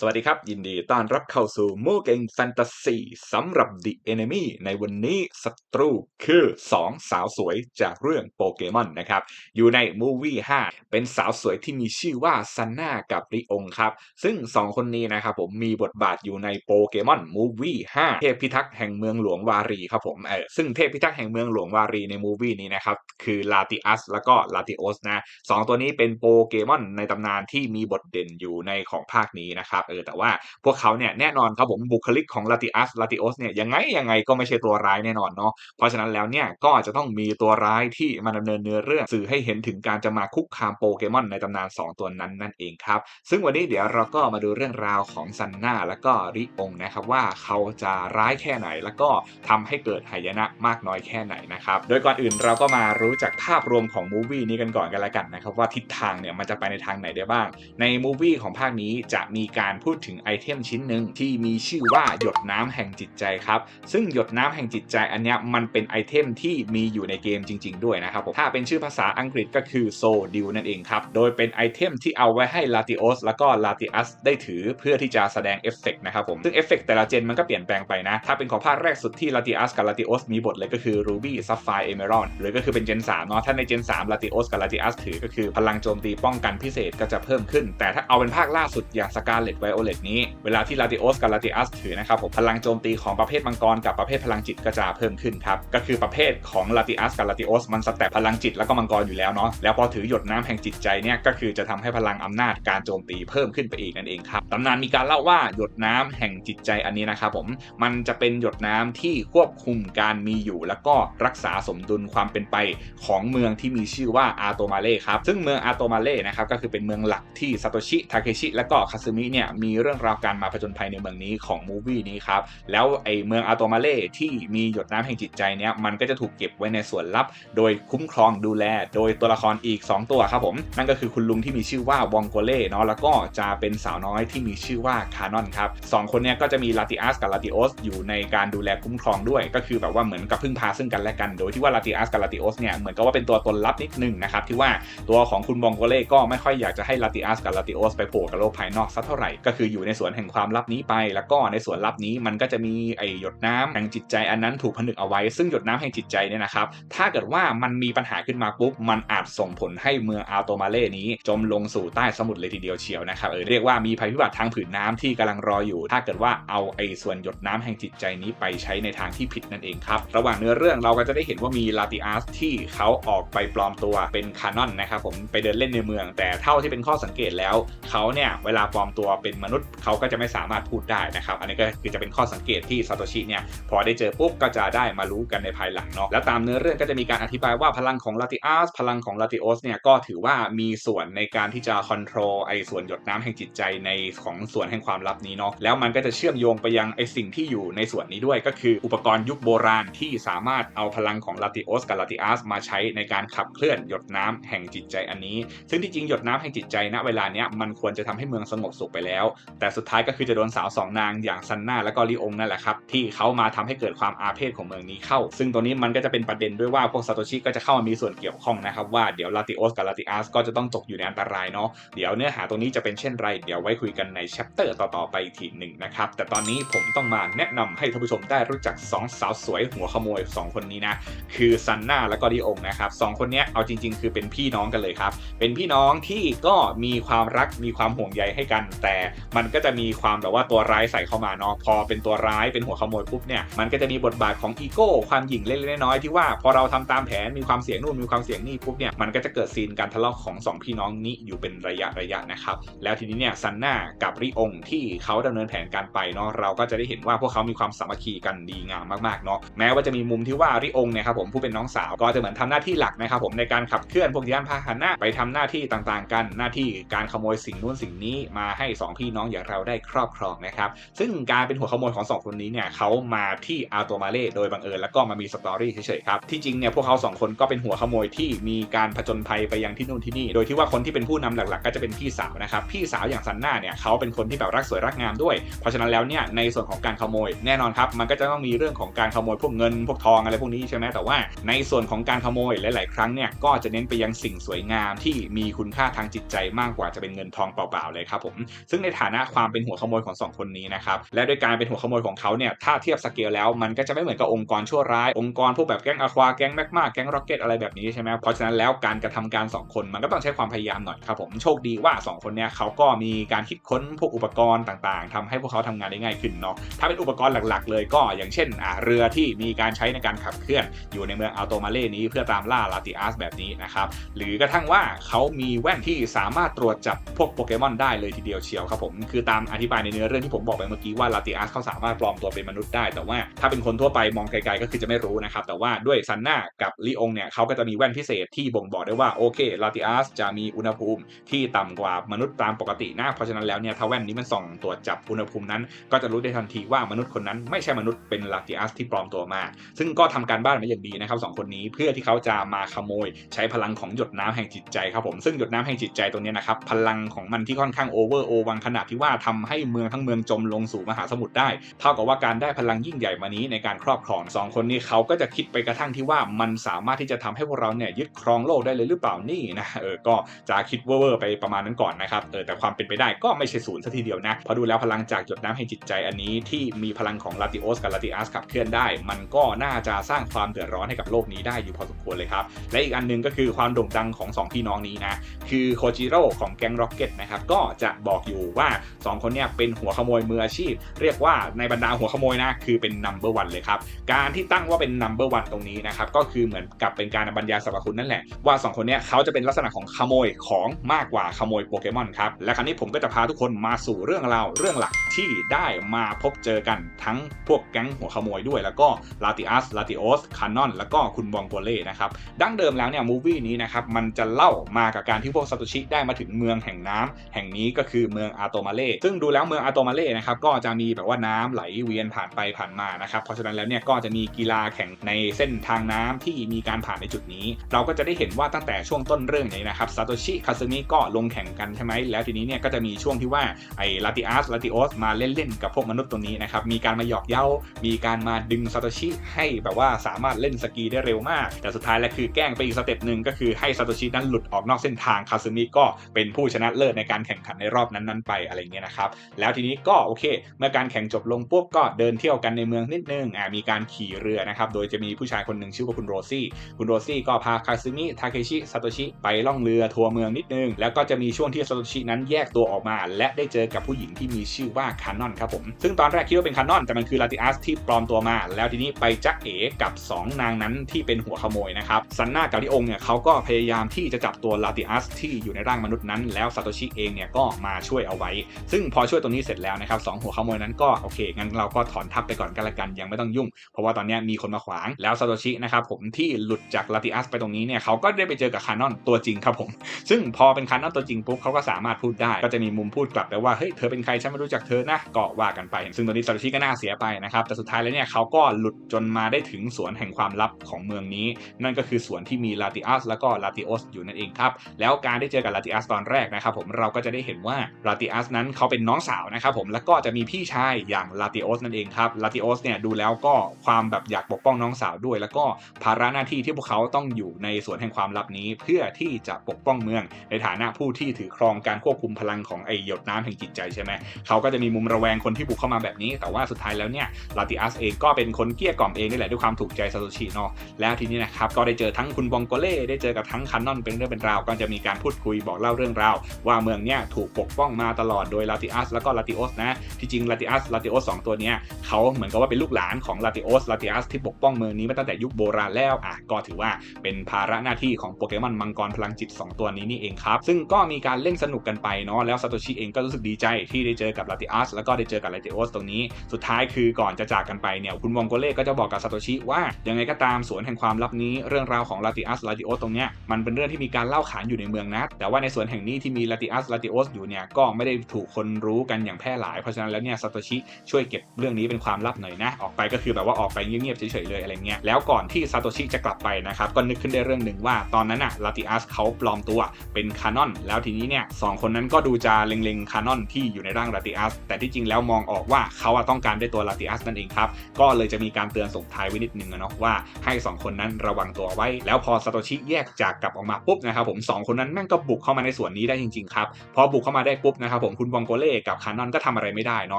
สวัสดีครับ ยินดีต้อนรับเข้าสู่โมเกงแฟนตาซีสำหรับ The Enemy ในวันนี้ศัตรูคือ 2 สาวสวยจากเรื่องโปเกมอนนะครับ อยู่ในมูวี่5เป็นสาวสวยที่มีชื่อว่าซันนากับริองครับ ซึ่ง 2 คนนี้นะครับผมมีบทบาทอยู่ในโปเกมอนมูวี่5เทพพิทักษ์แห่งเมืองหลวงวารีครับผมเออซึ่งเทพพิทักษ์แห่งเมืองหลวงวารีในมูวี่นี้นะครับคือลาติอัสแล้วก็ลาติโอสนะสองตัวนี้เป็นโปเกมอนในตำนานที่มีบทเด่นอยู่ในของภาคนี้นะครับเออแต่ว่าพวกเขาเนี่ยแน่นอนครับผมบุคลิกของลาติอัสลาติโอสเนี่ยยังไงยังไงก็ไม่ใช่ตัวร้ายแน่นอนเนาะเพราะฉะนั้นแล้วเนี่ยก็จะต้องมีตัวร้ายที่มาดำเนินเนื้อเรื่องสื่อให้เห็นถึงการจะมาคุกคามโปเกมอนในตำนาน 2 ตัวนั้นนั่นเองครับ ซึ่งวันนี้เดี๋ยวเราก็มาดูเรื่องราวของซันนาแล้วก็ริองนะครับว่าเขาจะร้ายแค่ไหนแล้วก็ทำให้เกิดหายนะมากน้อยแค่ไหนนะครับโดยก่อนอื่นเราก็มารู้จักภาพรวมของมูวี่นี้กันก่อนกันล้วกันนะครับว่าทิศทางเนี่ยมันจะไปในทางไหนได้บ้าง ในมูวี่ของภาคนี้จะมีการพูดถึงไอเทมชิ้นหนึ่งที่มีชื่อว่าหยดน้ำแห่งจิตใจครับ ซึ่งหยดน้ำแห่งจิตใจอันนี้มันเป็นไอเทมที่มีอยู่ในเกมจริง ๆ ด้วยนะครับผมถ้าเป็นชื่อภาษาอังกฤษก็คือโซดิวนั่นเองครับ โดยเป็นไอเทมที่เอาไว้ให้ลาติโอสแล้วก็ลาติอัสได้ถือเพื่อที่จะแสดงเอฟเฟกต์นะครับผม ซึ่งเอฟเฟกต์แต่ละเจนมันก็เปลี่ยนแปลงไปนะ ถ้าเป็นของภาคแรกสุดที่ลาติอัสกับลาติโอสมีบทเลยก็คือ Ruby Sapphire Emerald หรือก็คือเป็นเจน3เนาะถ้าในเจน3ลาติโอสกับลาติอัสถือก็คือพลังโจมตีป้องกันพิเศษก็จะเพิ่มขึ้น แต่ถ้าเอาเป็นภาคล่าสุดอย่างสกาเลตไวโอเลตนี้ เวลาที่ลาติโอสกับลาติอัสถือนะครับผมพลังโจมตีของประเภทมังกรกับประเภทพลังจิตก็จะเพิ่มขึ้นครับ ก็คือประเภทของลาติอัสกับลาติโอสมันสแตปพลังจิตแล้วก็มังกรอยู่แล้วเนาะแล้วพอถือหยดน้ำแห่งจิตใจเนี่ยก็คือจะทำให้พลังอำนาจการโจมตีเพิ่มขึ้นไปอีกนั่นเองครับตำนานมีการเล่าว่าหยดน้ำแห่งจิตใจอันนี้นะครับผมมันจะเป็นหยดน้ำที่ควบคุมการมีอยู่ แล้วก็รักษาสมดุลความเป็นไปของเมืองที่มีชื่อว่าอาโตมาเล่ครับซึ่งเมืองอาโตมาเล่นะครับก็คือเป็นเมืองหลักที่ซาโตชิทาเคชิและก็คาซึมิเนี่ยมีเรื่องราวการมาผจญภัยในเมืองนี้ของมูวี่นี้ครับ แล้วไอเมืองอาโตมาเล่ที่มีหยดน้ำแห่งจิตใจเนี่ยมันก็จะถูกเก็บไว้ในส่วนลับ โดยคุ้มครองดูแล โดยตัวละครอีก 2 ตัวครับผม นั่นก็คือคุณลุงที่มีชื่อว่าวองโกเล่เนาะแล้วก็จะเป็นสาวน้อยที่มีชื่อว่าคานอนครับสองคนเนี้ยก็จะมีลาติอัสกับลาติโอสอยู่ในการดูแลคุ้มครองด้วย ก็คือแบบว่าเหมือนกับพึ่งพาซึ่งกันและกัน โดยที่ว่าลาติอัสกับลาติโอสเนี่ยเหมือนกับว่าเป็นตัวตนลับนิดนึงนะครับที่ว่าตัวของคุณวองโกเล่ก็ไม่ค่อยอยากจะให้ลาติอัสกับลาติโอสไปโผล่กับโลกภายนอกสักเท่าไหร่ก็คืออยู่ในส่วนแห่งความลับนี้ไป แล้วก็ในส่วนลับนี้มันก็จะมีไอหยดน้ำแห่งจิตใจอันนั้นถูกผนึกเอาไว้ ซึ่งหยดน้ำแห่งจิตใจเนี่ยนะครับถ้าเกิดว่ามันมีปัญหาขึ้นมาปุ๊บมันอาจส่งผลให้เมืองอาโตมาเล่นี้ จมลงสู่ใต้สมุทรเลยทีเดียวเชียวนะครับเออเรียกว่ามีภัยพิบัติทางผืนน้ำที่กำลังรออยู่ ถ้าเกิดว่าเอาไอส่วนหยดน้ำแห่งจิตใจนี้ไปใช้ในทางที่ผิดนั่นเองครับระหว่างเนื้อเรื่องเราก็จะได้เห็นว่ามีลาติอัสที่เขาออกไปปลอมตัวเป็นคานอนนะครับผมไปเดินเล่นในเมือง แต่เท่าที่เป็นข้อสังเกตแล้วเขาเนี่ยเวลาปลอมตัวเป็นมนุษย์เขาก็จะไม่สามารถพูดได้นะครับ อันนี้ก็คือจะเป็นข้อสังเกตที่ซาโตชิเนี่ยพอได้เจอปุ๊บก็จะได้มารู้กันในภายหลังเนาะแล้วตามเนื้อเรื่องก็จะมีการอธิบายว่าพลังของลาติอัสพลังของลาติโอสเนี่ยก็ถือว่ามีส่วนในการที่จะคอนโทรลไอ้ส่วนหยดน้ำแห่งจิตใจในของส่วนแห่งความลับนี้เนาะแล้วมันก็จะเชื่อมโยงไปยังไอ้สิ่งที่อยู่ในส่วนนี้ด้วยก็คืออุปกรณ์ยุคโบราณที่สามารถเอาพลังของลาติโอสกับลาติอัสมาใช้ในการขับเคลื่อนหยดน้ำแห่งจิตใจอันนี้ ซึ่งที่จริงหยดน้ำแห่งจิตใจณเวลาเนี้ยมันควรจะทำให้เมืองสงบสุขไปแล้วแต่สุดท้ายก็คือจะโดนสาวสองนางอย่างซันน่าและก็ลีองนั่นแหละครับที่เขามาทำให้เกิดความอาเพศของเมืองนี้เข้า ซึ่งตัวนี้มันก็จะเป็นประเด็นด้วยว่าพวกซาโตชิก็จะเข้ามามีส่วนเกี่ยวข้องนะครับว่าเดี๋ยวลาติโอสกับลาติอัสก็จะต้องตกอยู่ในอันตรายเนาะเดี๋ยวเนื้อหาตรงนี้จะเป็นเช่นไรเดี๋ยวไว้คุยกันในแชปเตอร์ต่อๆไปอีกทีหนึ่งนะครับแต่ตอนนี้ผมต้องมาแนะนำให้ท่านผู้ชมได้รู้จักสองสาวสวยหัวขโมยสองคนนี้นะคือซันน่าและก็ลีองนะครับสองคนนี้เอาจริง ๆ คือเป็นพี่น้องกันเลยครับเป็นพี่น้องที่ก็มีความรักมีความห่วงใยให้กัน แต่มันก็จะมีความแบบว่าตัวร้ายใส่เข้ามาเนาะพอเป็นตัวร้ายเป็นหัวขโมยปุ๊บเนี่ยมันก็จะมีบทบาทของอีโก้ความหยิ่งเล็กๆน้อยๆที่ว่าพอเราทำตามแผนมีความเสี่ยงนู่นมีความเสี่ยงนี่ปุ๊บเนี่ยมันก็จะเกิดซีนการทะเลาะของสองพี่น้องนี้อยู่เป็นระยะระยะนะครับแล้วทีนี้เนี่ยซันน่ากับริองที่เขาดำเนินแผนการไปเนาะเราก็จะได้เห็นว่าพวกเขามีความสามัคคีกันดีงามมากๆเนาะแม้ว่าจะมีมุมที่ว่าริองเนี่ยครับผมผู้เป็นน้องสาวก็จะเหมือนทำหน้าที่หลักนะครับผมในการขับเคลื่อนพวกยานพาหนะไปทำหน้าที่ต่างๆ กันหน้าที่การขโมยสิ่งนู้นสิ่งนี้มาให้สองพี่น้องอย่างเราได้ครอบครองนะครับ ซึ่งการเป็นหัวขโมยของสองคนนี้เนี่ยเขามาที่อาโตมาเล่โดยบังเอิญแล้วก็มามีสตอรี่เฉยๆครับที่จริงเนี่ยพวกเขาสองคนก็เป็นหัวขโมยที่มีการผจญภัยไปยังที่นู่นที่นี่ โดยที่ว่าคนที่เป็นผู้นำหลักๆ ก็จะเป็นพี่สาวนะครับพี่สาวอย่างซันน่าเนี่ยเขาเป็นคนที่แบบรักสวยรักงามด้วย เพราะฉะนั้นแล้วเนี่ยในส่วนของการขโมยแน่นอนครับมันก็จะต้องมีเรื่องของการขโมยพวกเงินพวกทองอะไรพวกนี้ใช่ไหมแต่ว่า ในส่วนของการขโมยหลายๆ ครั้งเนี่ยก็จะเน้นไปยังสิ่งสวยงามที่มีคุณค่าทางจิตใจมากกว่าจะเป็นเงินทองเปล่าๆเลยครับผมซึ่งในฐานะความเป็นหัวขโมยของสองคนนี้นะครับและโดยการเป็นหัวขโมยของเขาเนี่ยถ้าเทียบสเกลแล้วมันก็จะไม่เหมือนกับองค์กรชั่วร้ายองค์กรพวกแบบแก๊งอะควาแก๊งแมกมาแก๊งร็อกเก็ตอะไรแบบนี้ใช่ไหมเพราะฉะนั้นแล้วการกระทำการสองคนมันก็ต้องใช้ความพยายามหน่อยครับผมโชคดีว่าสองคนเนี้ยเขาก็มีการคิดค้นพวกอุปกรณ์ต่างๆทำให้พวกเขาทำงานได้ง่ายขึ้นเนาะถ้าเป็นอุปกรณ์หลักๆ เลยก็อย่างเช่นอ่าเรือที่มีการใช้ในการขับเคลื่อน อยู่ในเมืองอัลโตมาเล่นี้เพื่อตามล่าลาติอัสแบบนี้นะครับหรือกระทั่งว่าเขามีแว่นที่สามารถตรวจจับพวกโปเกมอนได้เลยทีเดียวเชียวครับผมคือตามอธิบายในเนื้อเรื่องที่ผมบอกไปเมื่อกี้ว่าลาติอัสเขาสามารถปลอมตัวเป็นมนุษย์ได้ แต่ว่าถ้าเป็นคนทั่วไปมองไกลๆก็คือจะไม่รู้นะครับ แต่ว่าด้วยซันน่ากับลีองเนี่ยเขาก็จะมีแว่นพิเศษที่บ่งบอกได้ว่าโอเคลาติอัสจะมีอุณหภูมิที่ต่ำกว่ามนุษย์ตามปกตินะเพราะฉะนั้นแล้วเนี่ยถ้าแว่นนี้มันส่องตรวจจับอุณหภูมินั้น ก็จะรู้ได้ทันทีว่ามนุษย์คนนั้นไม่ใช่มนุษย์เป็นลาติอัสที่ปลอมตัวมา ซึ่งก็ทำการบ้านมาอย่างดีนะครับสองคนนี้เพื่อที่เขาจะมาขโมย ใช้พลังของหยดน้ำแห่งจิตใจครับผมซึ่งหยดน้ำแห่งจิตใจตรงนี้นะครับพลังของมันที่ค่อนข้างโอเวอร์โอวังขนาดที่ว่าทำให้เมืองทั้งเมืองจมลงสู่มหาสมุทรได้ เท่ากับว่าการได้พลังยิ่งใหญ่มานี้ในการครอบครองสองคนนี้เขาก็จะคิดไปกระทั่งที่ว่ามันสามารถที่จะทำให้พวกเราเนี่ยยึดครองโลกได้เลยหรือเปล่านี่นะเออก็จะคิดเว่อร์ไปประมาณนั้นก่อนนะครับเออแต่ความเป็นไปได้ก็ไม่ใช่ศูนย์ซะทีเดียวนะเพราะดูแล้วพลังจากหยดน้ำแห่งจิตใจอันนี้ที่มีพลังของลาติโอสกับลาติอัสขับเคลื่อนได้ มันก็น่าจะสร้างความเดือดร้อนให้กับโลกนี้ได้อยู่พอสมควรเลยครับและอีกอันหนึงก็คือความโด่งดังของสองพี่น้องนี้นะคือโคจิโร่ของแก๊งร็อกเก็ตนะครับก็จะบอกอยู่ว่าสองคนเนี่ยเป็นหัวขโมยมืออาชีพ เรียกว่าในบรรดาหัวขโมยนะคือเป็นนัมเบอร์วันเลยครับ การที่ตั้งว่าเป็นนัมเบอร์วันตรงนี้นะครับก็คือเหมือนกับเป็นการบรรยายสรรพคุณนั่นแหละว่าสองคนเนี้ยเขาจะเป็นลักษณะของขโมยของมากกว่าขโมยโปเกมอนครับและครั้นี้ผมก็จะพาทุกคนมาสู่เรื่องราวเรื่องหลักที่ได้มาพบเจอกันทั้งพวกแก๊งหัวขโมยด้วย แล้วก็ลาติอัสลาติโอสคานอนแล้วก็คุณบองโกเล่นะครับดั้งเดิมแล้วเนี่ยมูวี่นี้นะครับมันจะเล่ามากับการที่พวกซาโตชิได้มาถึงเมืองแห่งน้ำแห่งนี้ก็คือเมืองอาโตมาเล่ซึ่งดูแล้วเมืองอาโตมาเล่นะครับก็จะมีแบบว่าน้ำไหลเวียนผ่านไปผ่านมานะครับเพราะฉะนั้นแล้วเนี่ยก็จะมีกีฬาแข่งในเส้นทางน้ำที่มีการผ่านในจุดนี้ เราก็จะได้เห็นว่าตั้งแต่ช่วงต้นเรื่องนี้นะครับซาโตชิคาซึมิก็ลงแข่งกันใช่ไหมแล้วทีนี้เนี่ยก็จะมีช่วงที่ว่าไอ้ลาติอัสลาติโอสมาเล่นๆกับพวกมนุษย์ตรงนี้นะครับมีการมาหยอกเย้า มีการมาดึงซาโตชิให้แบบว่าสามารถเล่นสกีได้เร็วมาก แต่สุดท้ายแล้วคือแกล้งไปอีกสเต็ปหนึ่งก็คือให้ซาโตชินั้นหลุดออกนอกเส้นทางคาซึมิก็เป็นผู้ชนะเลิศในการแข่งขันในรอบนั้นๆไปอะไรเงี้ยนะครับ แล้วทีนี้ก็โอเค เมื่อการแข่งจบลงปุ๊บก็เดินเที่ยวกันในเมืองนิดนึงอ่ามีการขี่เรือนะครับ โดยจะมีผู้ชายคนหนึ่งชื่อว่าคุณโรซี่ คุณโรซี่ก็พาคาซึมิทาเคชิซาโตชิไปล่องเรือทัวร์เมืองนิดนึง แล้วก็จะมีช่วงที่ซาโตชินั้นแยกตัวออกมา และได้เจอกับผู้หญิงที่มีชื่อว่าคานอนครับผม ซึ่งตอนแรกคิดว่าเป็นคานอนแต่มันคือลาติอัสที่ปลอมตัวมา แล้วทีนี้ไปจักเอ๋กับ 2 นางนั้นที่เป็นหัวขโมยนะครับซันนากับลิองเนี่ยเขาก็พยายามที่จะจับตัวลาติอัสที่อยู่ในร่างมนุษย์นั้น แล้วซาโตชิเองเนี่ยก็มาช่วยเอาไว้ซึ่งพอช่วยตรงนี้เสร็จแล้วนะครับสองหัวขโมยนั้นก็โอเคงั้นเราก็ถอนทัพไปก่อนกันละกันยังไม่ต้องยุ่ง เพราะว่าตอนนี้มีคนมาขวางแล้วซาโตชินะครับผมที่หลุดจากลาติอัสไปตรงนี้เนี่ยเขาก็ได้ไปเจอกับคานอนตัวจริงครับผม ซึ่งพอเป็นคานอนตัวจริงปุ๊บเขาก็สามารถพูดได้ ก็จะมีมุมพูดกลับไปว่าเฮ้ยเธอเป็นใครฉันไม่รู้จักเธอนะก็ว่ากันไป ซึ่งตอนนี้ซาโตชิก็น่าเสียไปนะครับแต่สุดท้ายแล้วเนี่ยเขาก็หลุดจนมาได้ถึงสวนแห่งความลับของเมืองนี้ นั่นก็คือสวนที่มีลาติอัสแล้วก็ลาติโอสอยู่นั่นเองครับแล้วการได้เจอกับลาติอัสตอนแรกนะครับผมเราก็จะได้เห็นว่าลาติอัสนั้นเขาเป็นน้องสาวนะครับผมแล้วก็จะมีพี่ชายอย่างลาติโอสนั่นเองครับลาติโอสเนี่ยดูแล้วก็ความแบบอยากปกป้องน้องสาวด้วย แล้วก็ภาระหน้าที่ที่พวกเขาต้องอยู่ในสวนแห่งความลับนี้ เพื่อที่จะปกป้องเมือง ในฐานะผู้ที่ถือครองการควบคุมพลังของไอหยดน้ำแห่งจิตใจใช่ไหมเขาก็จะมีมุมระแวงคนที่บุกเข้ามาแบบนี้ แต่ว่าสุดท้ายแล้วเนี่ยลาติอัสเองก็เป็นคนเกลี้ยกล่อมเองนี่แหละด้วยความถูกใจซาโตชิเนาะแล้วทีนี้นะครับก็ได้เจอทั้งคุณบองโกเล่ได้เจอกับทั้งคันนอนเป็นเรื่องเป็นราวก็จะมีการพูดคุยบอกเล่าเรื่องราวว่าเมืองเนี่ยถูกปกป้องมาตลอดโดยลาติอัสแล้วก็ลาติโอสนะที่จริงลาติอัสลาติโอสสองตัวเนี้ยเขาเหมือนกับว่าเป็นลูกหลานของลาติโอสลาติอัสที่ปกป้องเมืองนี้มาตั้งแต่ยุคโบราณแล้วอะก็ถือว่าเป็นภาระหน้าที่ของโปเกมอนมังกรพลังจิต 2 ตัวนี้นี่เองครับ ซึ่งก็มีการเล่นสนุกกันไปเนาะแล้วซาโตชิเองก็รู้สึกดีใจที่ได้เจอกับลาติอัสแล้วก็ได้เจอกับลาติโอสตรงนี้ สุดท้ายคือก่อนจะจากกันไปเนี่ยคุณวองโกเล่ก็จะบอกกับซาโตชิว่ายังไงก็ตามสวนแห่งความลับนี้เรื่องราวของลาติอัสลาติโอสตรงเนี้ยมันเป็นเรื่องที่มีการเล่าขานอยู่ในเมืองนะแต่ว่าในสวนแห่งนี้ที่มีลาติอัสลาติโอสอยู่เนี่ยก็ไม่ได้ถูกคนรู้กันอย่างแพร่หลาย เพราะฉะนั้นแล้วเนี่ยซาโตชิช่วยเก็บเรื่องนี้เป็นความลับหน่อยนะ ออกไปก็คือแบบว่าออกไปเงียบๆเฉยๆเลยอะไรเงี้ยแล้วก่อนที่ซาโตชิจะกลับไปนะครับก็นึกขึ้นได้เรื่องหนึ่งว่าตอนนั้นอะลาติอัสเขาปลอมตัวเป็นคานอน แล้วทีนี้เนี่ยสองคนนั้นก็ดูจะเล็งๆคานอนที่อยู่ในร่างลาติอัสแต่ที่จริงแล้วมองออกว่าเขาอะต้องการได้ตัวลาติอัสนั่นเองครับก็เลยจะมีการเตือนส่งท้ายไว้นิดนึงอะเนาะว่าให้ 2 คนนั้นระวังตัวไว้ แล้วพอซาโตชิแยกจากกลับออกมาปุ๊บนะครับผมสคนนั้นแม่งก็บุกเข้ามาในส่วนนี้ได้จริงๆครับพอบุกเข้ามาได้ปุ๊บนะครับับผมคุณบองโกเล่กับคานอนก็ทำอะไรไม่ได้นา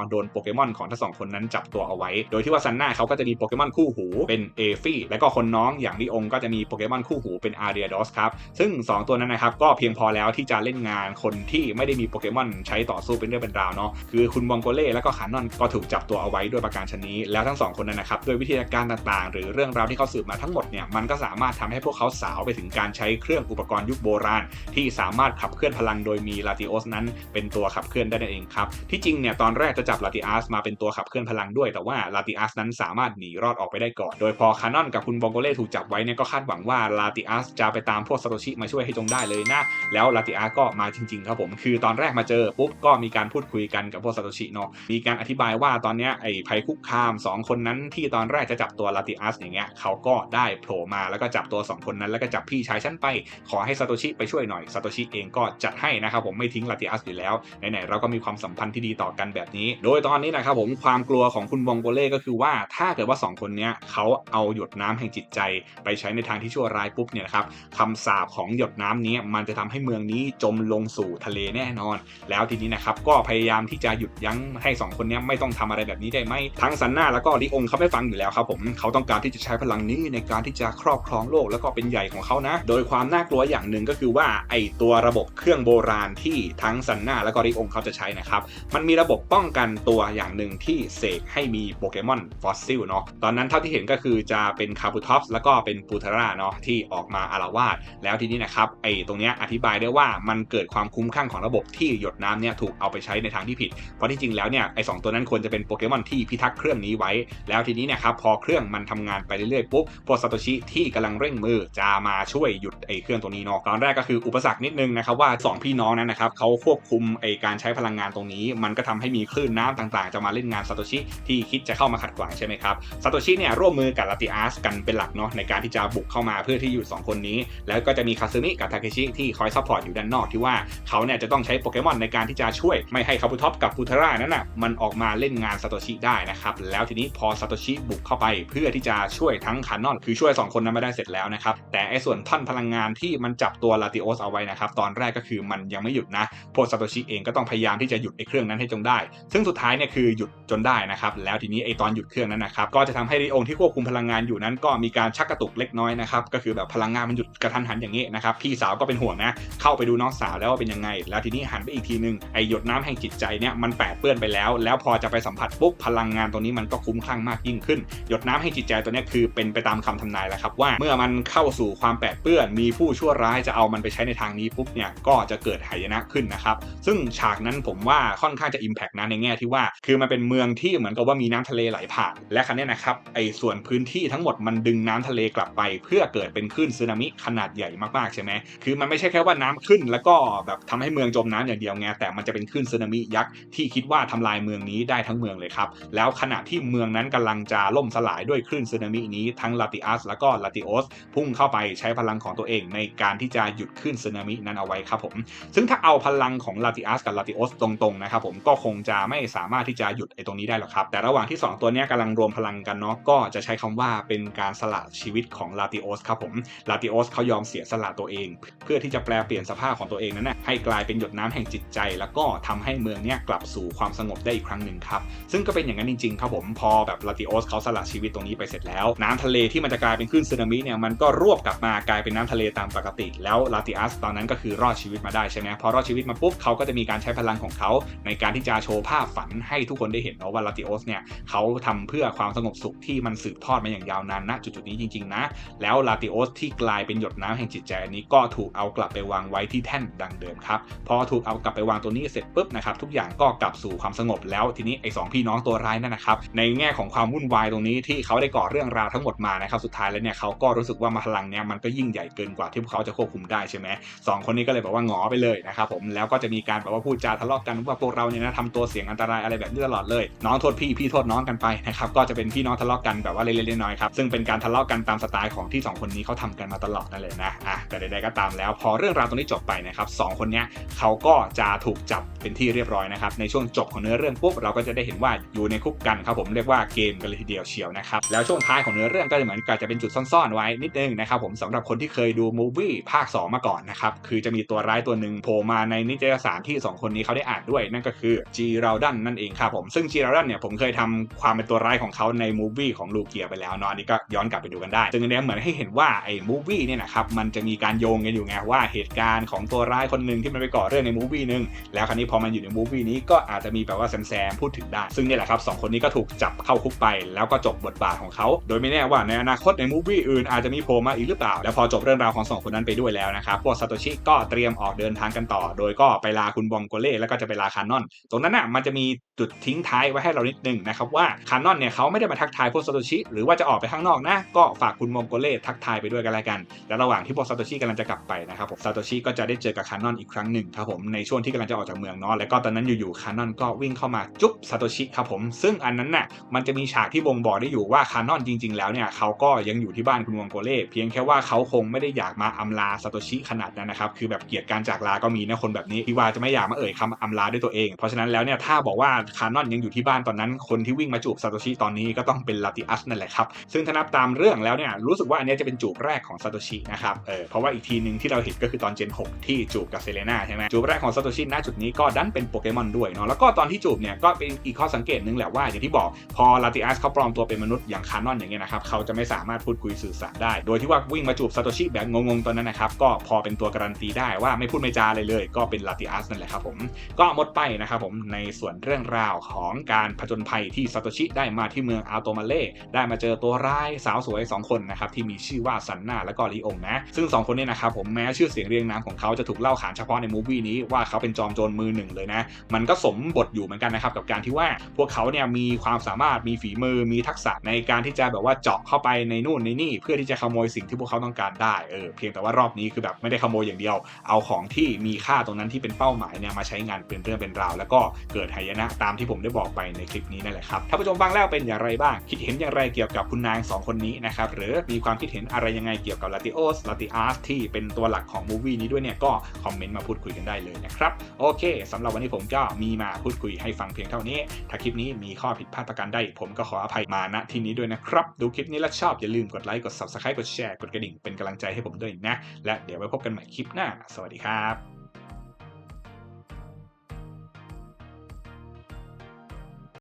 ะโดนโปเกมอนของทั้งสองคนนั้นจับตัวเอาไว้ โดยที่ว่าซันน่าเขาก็จะมีโปเกมอนคู่หูเป็นเอฟี่และก็คนน้องอย่างลิองก็จะมีโปเกมอนคู่หูเป็นอาร์เดียดอสครับซึ่ง 2 ตัวนั้นนะครับก็เพียงพอแล้วที่จะเล่นงานคนที่ไม่ได้มีโปเกมอนใช้ต่อสู้เป็นเรื่องเป็นราวเนาะคือคุณบองโกเล่และก็คานอนก็ถูกจับตัวเอาไว้ด้วยประการชนนี้ แล้วทั้งสองคนนั้นนะครับด้วยวิธีการต่างๆ หรือเรื่องราวที่เขาสืบมาทั้งหมดเนี่ยมันก็สามารถทำให้พวกเขาสาวไปถึงการใช้เครื่องอุปกรณ์ยุคโบราณ ที่สามารถขับเคลื่อนพลังโดยมีลาติโอสนั้นเป็นตัวขับเคลื่อนได้นั่นเองครับ ที่จริงเนี่ยตอนแรกจะจับลาติอัสมาเป็นตัวขับเคลื่อนพลังด้วย แต่ว่าลาติอัสนั้นสามารถหนีรอดออกไปได้ก่อน โดยพอคานอนกับคุณบองโกเล่ถูกจับไว้เนี่ยก็คาดหวังว่าลาติอัสจะไปตามพวกซาโตชิมาช่วยให้จงได้เลยนะ แล้วลาติอัสก็มาจริง ๆ ครับผม คือตอนแรกมาเจอปุ๊บก็มีการพูดคุยกันกับพวกซาโตชิเนาะ มีการอธิบายว่าตอนเนี้ยไอ้ภัยคุกคาม 2 คนนั้นที่ตอนแรกจะจับตัวลาติอัสอย่างเงี้ยเขาก็ได้โผล่มาแล้วก็จับตัว 2 คนนั้นแล้วก็จับพี่ชายฉันไป ขอให้ซาโตชิไปช่วยหน่อยซาโตชิเองก็จัดให้นะครับผมไม่ทิ้งลาติอัสอยู่แล้วไหนๆเราก็มีความสัมพันธ์ที่ดีต่อกันแบบนี้ โดยตอนนี้นะครับผมความกลัวของคุณบองโกเล่ก็คือว่าถ้าเกิดว่า 2 คนนี้เขาเอาหยดน้ำแห่งจิตใจ ไปใช้ในทางที่ชั่วร้ายปุ๊บเนี่ยนะครับคำสาปของหยดน้ำนี้มันจะทำให้เมืองนี้จมลงสู่ทะเลแน่นอน แล้วทีนี้นะครับก็พยายามที่จะหยุดยั้งให้ 2 คนนี้ไม่ต้องทำอะไรแบบนี้ได้ไหมทั้งซันน่าแล้วก็ลิองเขาไม่ฟังอยู่แล้วครับผมเขาต้องการที่จะใช้พลังนี้ในการที่จะครอบครองโลกแล้วก็เป็นใหญ่ของเขานะ โดยความน่ากลัวอย่างหนึ่งก็คือว่าไอตัวระบบเครื่องโบราณที่ทั้งซันน่าแล้วก็ลิองเขาจะใช้นะครับ มันมีระบบป้องกันตัวอย่างหนึ่งที่เสกให้มีโปเกมอนฟอสซิลเนาะ ตอนนั้นเท่าที่เห็นก็คือจะเป็นคาบูท็อปส์แล้วก็เป็นปูทาร่าเนาะที่ออกมาอารวาสแล้วทีนี้นะครับไอ้ตรงเนี้ยอธิบายได้ว่ามันเกิดความคุ้มข้างของระบบที่หยดน้ำเนี่ยถูกเอาไปใช้ในทางที่ผิด เพราะที่จริงแล้วเนี่ยไอ้สตัวนั้นควรจะเป็นโปเกมอนที่พิทักษ์เครื่องนี้ไว้ แล้วทีนี้เนะครับพอเครื่องมันทำงานไปเรื่อยๆปุ๊บพวกซาโตชิที่กำลังเร่งมือจะมาช่วยหยุดไอ้เครื่องตัวนี้เนาะตอนแรกก็คืออุปสรรคนิดนึงนะครับว่า 2 พี่น้องนั้นนะครับเขาควบคุมไอการใช้พลังงานตรงนี้ มันก็ทำให้มีคลื่นน้ำต่างๆ จะมาเล่นงานซาโตชิที่คิดจะเข้ามาขัดขวางใช่ไหมครับซาโตชิเนี่ยร่วมมือกับลาติอัสกันเป็นหลักเนาะในการที่จะบุกเข้ามาเพื่อที่อยู่2คนนี้ แล้วก็จะมีคาซึมิกับทาเคชิที่คอยซัพพอร์ตอยู่ด้านนอกที่ว่าเขาเนี่ยจะต้องใช้โปเกมอนในการที่จะช่วยไม่ให้คาบุท็อปกับฟูทาร่านั้นน่ะมันออกมาเล่นงานซาโตชิได้นะครับแล้วทีนี้พอซาโตชิบุกเข้าไป เพื่อที่จะช่วยทั้งคานอนคือช่วย 2 คนนั้นม่ได้เสร็จแล้วนะครับแต่ไอ้ส่วนท่อนพลังงานที่มันจับตัวลาติโอสเอาไว้นะครับตอนแรกก็คือมันยังไม่หยุดนะพซาโตชิเองก็ต้องพยายามที่จะหยุดไอ้เครื่องนั้นให้จงได้ ซึ่งสุดท้ายเนี่ยคือหยุดจนได้นะครับ แล้วทีนี้ไอ้ตอนหยุดเครื่องนั้นนะครับ ก็จะทำให้ริองที่ควบคุมพลังงานอยู่นั้น ก็มีการชักกระตุกเล็กน้อยนะครับ ก็คือแบบพลังงานมันหยุดกระทันหันอย่างนี้นะครับ พี่สาวก็เป็นห่วงนะ เข้าไปดูน้องสาวแล้วว่าเป็นยังไง แล้วทีนี้หันไปอีกทีนึง ไอ้หยดน้ำแห่งจิตใจเนี่ยมันแปดเปื้อนไปแล้ว แล้วพอจะไปสัมผัสปุ๊บพลังงานตัวนี้มันก็คุ้มคลั่งมากยิ่งขึ้น หยดน้ำแห่งจิตใจตัวนี้คือเป็นไปตามคำทำนายแล้วครับว่าเมื่อมันเข้าสู่ความแปดเปื้อน มีผู้ชั่วร้ายจะเอามันไปใช้ในทางนี้ปุ๊บเนี่ยก็จะเกิดหายนะขึ้นนะครับซึ่งฉากนั้นผมว่าค่อนข้างจะอิมแพกนะในแง่ที่ว่า คือมันเป็นเมืองที่เหมือนกับว่ามีน้ำทะเลไหลผ่าน และครั้นี้นะครับไอ้ส่วนพื้นที่ทั้งหมดมันดึงน้ำทะเลกลับไป เพื่อเกิดเป็นคลื่นสึนามิขนาดใหญ่มากๆใช่ไหมคือมันไม่ใช่แค่ว่าน้ำขึ้น แล้วก็แบบทำให้เมืองจมน้ำอย่างเดียวไงแต่มันจะเป็นคลื่นสึนามิยักษ์ที่คิดว่าทำลายเมืองนี้ได้ทั้งเมืองเลยครับแล้วขณะที่เมืองนั้นกำลังจะล่มสลายด้วยคลื่นสึนามินี้ทั้งลาติอัสแล้วก็ลาติโอสพุ่งเข้าไปใช้พลังของตัวเองในการที่จะหยุดคลื่นสึนามินั้นเอาไว้ครับผมซึ่งถ้าเอาพลังของลาติอัสกับลาติโอสตรงๆนะครับผมก็คงจะไม่สามารถที่จะหยุดไอ้ตรงนี้ได้หรอกครับ แต่ระหว่างที่ 2 ตัวนี้กำลังรวมพลังกันเนาะก็จะใช้คำว่าเป็นการสละชีวิตของลาติโอสครับผมลาติโอสเขายอมเสียสละตัวเอง เพื่อที่จะแปลเปลี่ยนสภาพของตัวเองนั้นนะให้กลายเป็นหยดน้ำแห่งจิตใจ แล้วก็ทำให้เมืองเนี้ยกลับสู่ความสงบได้อีกครั้งหนึ่งครับซึ่งก็เป็นอย่างนั้นจริงๆครับผมพอแบบลาติโอสเขาสละชีวิตตรงนี้ไปเสร็จแล้ว น้ำทะเลที่มันจะกลายเป็นคลื่นสึนามิเนี่ยมันก็รวบกลับมากลายเป็นน้ำทะเลตามปกติ แล้วลาติอัสตอนนั้นก็คือรอดชีวิตมาได้ใช่ไหมพอรอดชีวิตมาปุ๊บเขาก็จะมีการใช้พลังของเขาในการที่จะโชว์ภาพฝันให้ทุกคนได้เห็นเนาะว่าลาติโอสเนี่ยเขาทำเพื่อความสงบสุขที่มันสืบทอดมาอย่างยาวนานณจุดๆนี้จริงๆนะแล้วลาติโอสที่กลายเป็นหยดน้ำแห่งจิตใจนี้ก็ถูกเอากลับไปวางไว้ที่แท่นดังเดิมครับพอถูกเอากลับไปวางตัวนี้เสร็จปุ๊บนะครับทุกอย่างก็กลับสู่ความสงบแล้วทีนี้ไอ้สพี่น้องตัวร้ายนั่นนะครับในแง่ของความวุ่นวายตรงนี้ที่เขาได้ก่อเรื่องราวทั้งหมดมานะครับสุดท้ายแล้วเนี่ยเขาก็รู้สึกว่ามาพลังเนี่ยมันก็ยิ่งใหญ่เกินกว่าที่พวกเขาจะควบคุมได้ใช่ไหมสองคนนี้ก็เลยบอกว่าหงอไปเลยนะครับผมแล้วก็จะมีการแบบว่าพูดจาทะเลาะกันว่าพวกเราเนี่ยนะทำตัวเสียงอันตรายอะไรแบบนี้ตลอดเลย น้องโทษพี่พี่โทษน้องกันไปนะครับก็จะเป็นพี่น้องทะเลาะกันแบบว่าเล็กๆน้อยๆครับซึ่งเป็นการทะเลาะกันตามสไตล์ของที่ 2 คนนี้เขาทำกันมาตลอดนั่นเลยนะอะแต่ใดๆก็ตามแล้ว พอเรื่องราวตรงนี้จบไปนะครับสคนนี้เขาก็จะถูกจับเป็นที่เรียบร้อยนะครับในช่วงจบของเนื้อเรื่องปุ๊บเราก็จะได้เห็นว่าอยู่ในคุกกันครับผมเรียกว่าเกมกันเลยทีเดียวเชียวนะครับแล้วช่วงท้ายของเนื้อเรื่องก็จะเหมือนกับจะเป็นจุดซ่อนๆไว้นิดนึงนะครับผมสำหรับคนที่เคยดูมูวี่ภาค 2 มาก่อนนะครับคือจะมีตัวร้ายตัวหนึ่งโผล่มาในนิตยสารที่2 คนนี้เขาได้อ่านด้วย นั่นก็คือจีราดันนั่นเองครับผมซึ่งจีราดันเนี่ยผมเคยทำความเป็นตัวร้ายของเขาในมูฟวี่ของลูเกียไปแล้วเนาะอันนี้ก็ย้อนกลับไปดูกันได้ซึ่งอันเนี้ยเหมือนให้เห็นว่าไอ้มูฟวี่เนี่ยนะครับมันจะมีการโยงกันอยู่ไงว่าเหตุการณ์ของตัวร้ายคนหนึ่งที่มันไปก่อเรื่องในมูฟวี่หนึงแล้วคราวนี้พอมันอยู่ในมูฟวี่นี้ก็อาจจะมีแบบว่าแซมๆพูดถึงได้ ซึ่งนี่แหละครับสองคนนี้ก็ถูกจับเข้าคุกไป แล้วก็จบบทบาทของเขา โดยไม่แน่ว่าในอนาคตในมูฟวี่อื่นอาจจะมีโผล่มาอีกหรือเปล่า แล้วพอจบเรื่องราวของสองคนนั้นไปด้วยแล้วนะครับพวกซาโตชิก็เตรียมออกเดินทางกันต่อ โดยก็ไปลาคุณบองโกเล่แล้วก็จะไปลาคานอน ตรงนั้นน่ะมันจะมีจุดทิ้งท้ายไว้ให้เรานิดนึงนะครับว่าคานอนเนี่ยเขาไม่ได้มาทักทายพวกซาโตชิหรือว่าจะออกไปข้างนอกนะก็ฝากคุณมองโกเล่ทักทายไปด้วยกันแล้วกัน แล้วระหว่างที่พวกซาโตชิกำลังจะกลับไปนะครับผมซาโตชิก็จะได้เจอกับคานอนอีกครั้งหนึ่งครับผมในช่วงที่กำลังจะออกจากเมืองเนาะแล้วก็ตอนนั้นอยู่ๆคานอนก็วิ่งเข้ามาจุ๊บซาโตชิครับผมซึ่งอันนั้นน่ะมันจะมีฉากที่บ่งบอกได้อยู่ว่าคานอนจริง ๆ แล้วเนี่ยเขาก็ยังอยู่ที่บ้านคุณมองโกเล่เพียงแค่ว่าเขาคงไม่ได้อยากมาอำลาซาโตชิขนาดนั้นนะครับคือแบบเกลียดการจากลาก็มีนะคนแบบนี้ที่ว่าจะไม่อยากมาเอ่ยคำอำลาด้วยตัวเอง เพราะฉะนั้นแล้วเนี่ยถ้าบอกว่าคานอนยังอยู่ที่บ้านตอนนั้น คนที่วิ่งมาจูบซาโตชิตอนนี้ก็ต้องเป็นลาติอัสนั่นแหละครับ ซึ่งถ้านับตามเรื่องแล้วเนี่ยรู้สึกว่าอันนี้จะเป็นจูบแรกของซาโตชินะครับเออเพราะว่าอีกทีหนึ่งที่เราเห็นก็คือตอนเจน 6 ที่จูบกับเซเลนาใช่ไหมจูบแรกของซาโตชิณจุดนี้ก็ดันเป็นโปเกมอนด้วยเนาะแล้วก็ตอนที่จูบเนี่ยก็เป็นอีกข้อสังเกตหนึงแหละว่าอย่างที่บอกพอลาติอัสเขาปลอมตัวเป็นมนุษย์อย่างคานอนอย่างเงี้ยนะครับเขาจะไม่สามารถพูดคุยสื่อสารได้ โดยที่ว่าวิ่งมาจูบซาโตชิแบบงงๆตอนนั้นนะครับก็พอเป็นตัวการันตีได้ว่าไม่พูดไม่จาอะไรเลย ก็เป็นลาติอัสนั่นแหละครับผมก็หมดไปนะครับผมในส่วนเรื่องราวของการผจญภัยที่ซาโตชิได้มาที่เมืองอัลโตมาเล่ได้มาเจอตัวร้ายสาวสวย 2 คนนะครับที่มีชื่อว่าซันนาและก็ลีองนะ ซึ่ง 2 คนเนี้นะครับผมแม้ชื่อเสียงเรียงนามของเขาจะถูกเล่าขานเฉพาะในมูฟวี่นี้ว่าเขาเป็นจอมโจรมือหนึ่งเลยนะ มันก็สมบทอยู่เหมือนกันนะครับกับการที่ว่าพวกเขาเนี่ยมีความสามารถมีฝีมือมีทักษะในการที่จะแบบว่าเจาะเข้าไปในนู่นในนี่ เพื่อที่จะขโมยสิ่งที่พวกเขาต้องการได้เออเพียงแต่ว่ารอบนี้คือแบบไม่ได้ขโมยอย่างเดียว เอาของที่มีค่าตรงนั้นที่เป็นเป้าหมายเนี่ยมาใช้งานเป็นเรื่องเป็นราว แล้วก็เกิดหายนะตามที่ผมได้บอกไปในคลิปนี้นั่นแหละครับถ้านผู้ชมฟังแล้วเป็นอย่างไรบ้าง คิดเห็นอย่างไรเกี่ยวกับคุณนางสองคนนี้นะครับหรือมีความคิดเห็นอะไรยังไงเกี่ยวกับลาติโอสลาติอาร์ที่เป็นตัวหลักของมูวี่นี้ด้วยเนี่ยก็คอมเมนต์มาพูดคุยกันได้เลยนะครับโอเคสำหรับวันนี้ผมก็มีมาพูดคุยให้ฟังเพียงเท่านี้ ถ้าคลิปนี้มีข้อผิดพลาดประการใดผมก็ขออภัยมาณที่นี้ด้วยนะครับ ดูคลิปนี้แล้วชอบอย่าลืมกดไลค์กด subscribe กดแชร์กดกระดิ่งเป็นกำลังใจให้ผมด้วยนะ และเดี๋ยวไว้พบกันใหม่คลิปหน้า สวัสดีครับ